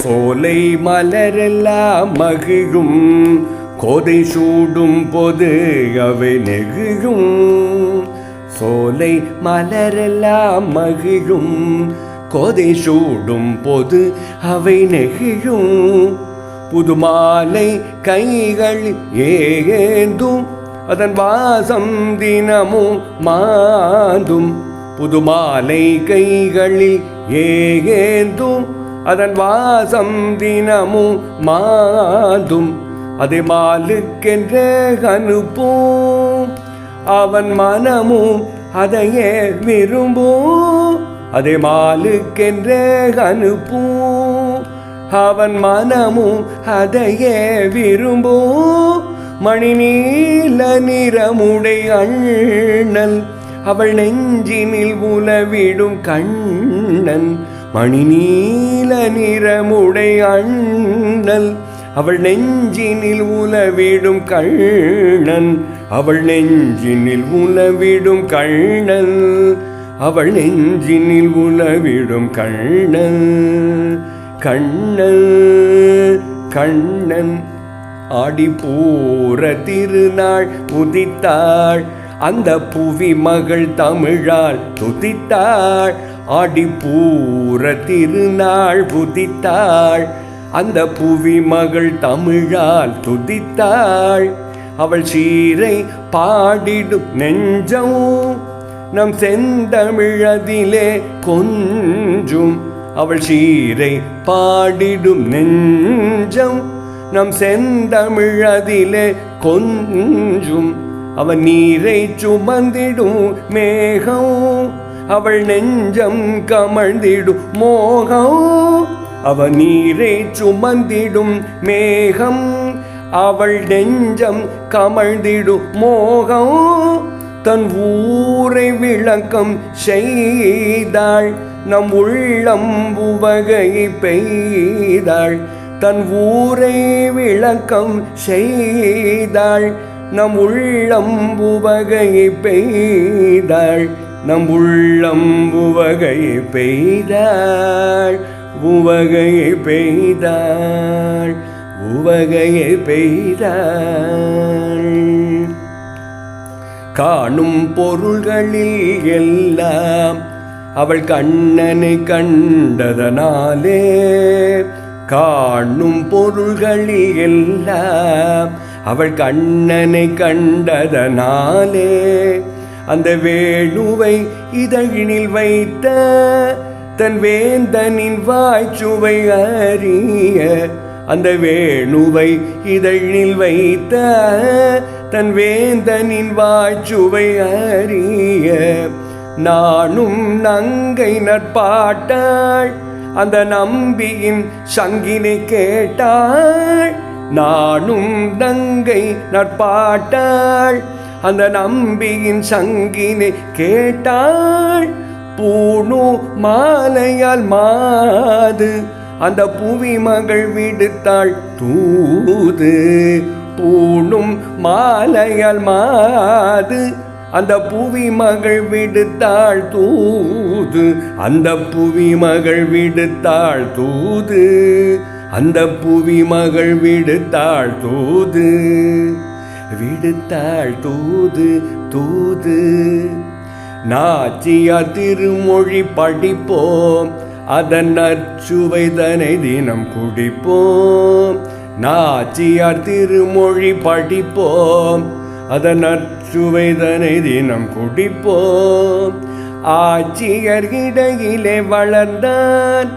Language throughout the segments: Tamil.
சோலை மலரெல்லாம் மகிழும் கோதை சூடும் போது அவை நெகிழும். சோலை மலரெல்லாம் மகிழும் கோதை சூடும் போது அவை நெகிழும். புதுமாலை கைகள் ஏந்தும் அதன் வாசம் தினமும் மாந்தும். புதுமாலை கைகளில் ஏந்தும் அதன் வாசம் தினமும் மாதும் அதை மாலுக்கென்றே அனுப்பும். அவன் மனமும் அதையே விரும்பும். அதை மாலுக்கென்றே அனுப்பும். அவன் மனமும் அதையே விரும்பும். மணி நீல நிறமுடை அண்ணல் அவள் நெஞ்சினில் உலவிடும் கண்ணன். மணிநீல நிறமுடை அண்ணல் அவள் நெஞ்சினில் உலவிடும் கண்ணன் அவள் நெஞ்சினில் உலவிடும் கண்ணன் அவள் நெஞ்சினில் உலவிடும் கண்ணன். கண்ணன் கண்ணன் ஆடி ஆடிப்பூர திருநாள் உதித்தாள் அந்த புவி மகள் தமிழால் துதித்தாள் ஆடிப்பூர திருநாள் புதித்தாள் அந்த புவி மகள் தமிழால் துதித்தாள். அவள் சீரை பாடிடும் நெஞ்சம் நம் செந்தமிழதிலே கொஞ்சும். அவள் சீரை பாடிடும் நெஞ்சம் நம் செந்தமிழதிலே கொஞ்சும். அவன் நீரை சுமந்திடும் மேகம் அவள் நெஞ்சம் கமழ்ந்திடும் மோகம் அவ நீரை சுமந்திடும் மேகம் அவள் நெஞ்சம் கமழ்ந்திடும் மோகம் தன் ஊரை விளக்கம் செய்தாள் நம் உள்ளம் உவகை பெய்தாள் தன் ஊரை விளக்கம் செய்தாள் நம் உள்ளம் உவகை பெய்தாள். நம் உள்ளம் உவகை பெய்தாள் உவகை பெய்தாள் உவகையை பெய்தாள். காணும் பொருள்களில் எல்லாம் அவள் கண்ணனை கண்டதனாலே காணும் பொருள்களில் எல்லாம் அவள் கண்ணனை கண்டதனாலே அந்த வேணுவை இதழினில் வைத்த தன் வேந்தனின் வாய்ச்சுவை அறிய அந்த வேணுவை இதழில் வைத்த தன் வேந்தனின் வாய்ச்சுவை அறிய நானும் நங்கை நட்பாட்டாள் அந்த நம்பியின் சங்கினை கேட்டாள் நானும் நங்கை நட்பாட்டாள் அந்த நம்பியின் சங்கினை கேட்டாள். பூணு மாலையால் மாது. அந்த புவி மகள் விடுத்தாள் தூது. பூணும் மாலையால் மாது. அந்த புவி மகள் விடுத்தாள் தூது. அந்த புவி மகள் விடுத்தாள் தூது. அந்த புவி மகள் விடுத்தாள் தூது. விடுத்தாள் தூது தூது. நாச்சியார் திருமொழி படிப்போம் அதன் நற்சுவைதனை தினம் குடிப்போம். நாச்சியார் திருமொழி படிப்போம் அதன் நற்சுவைதனை தினம் குடிப்போம். ஆட்சியர் இடையிலே வளர்ந்தான்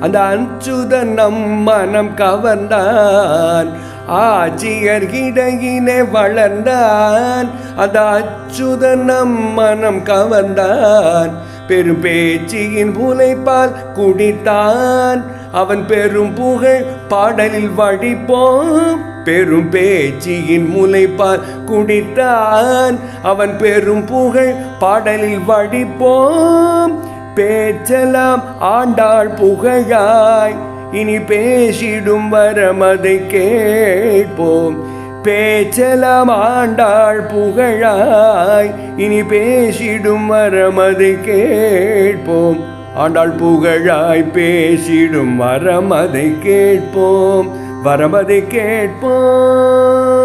அந்த அச்சுதன் நம் மனம் கவர்ந்தான். ஆட்சியர் இடையிலே வளர்ந்தான். அந்த அச்சுதன் நம் மனம் கவர்ந்தான். பெரும் பேச்சியின் புலைப்பால் குடித்தான். அவன் பெரும் புகழ் பாடலில் வடிப்போம். பெரும் பேச்சியின் முலைப்பால் குடித்தான். அவன் பெரும் புகழ் பாடலில் வடிப்போம். பேச்சலாம் ஆண்டாள் புகழாய். இனி பேசிடும் வரமதை கேட்போம். பேச்சலாம் ஆண்டாள் புகழாய் இனி பேசிடும் வரமதை கேட்போம். ஆண்டாள் புகழாய் பேசிடும் வரமதை கேட்போம். வரமதை கேட்போம்.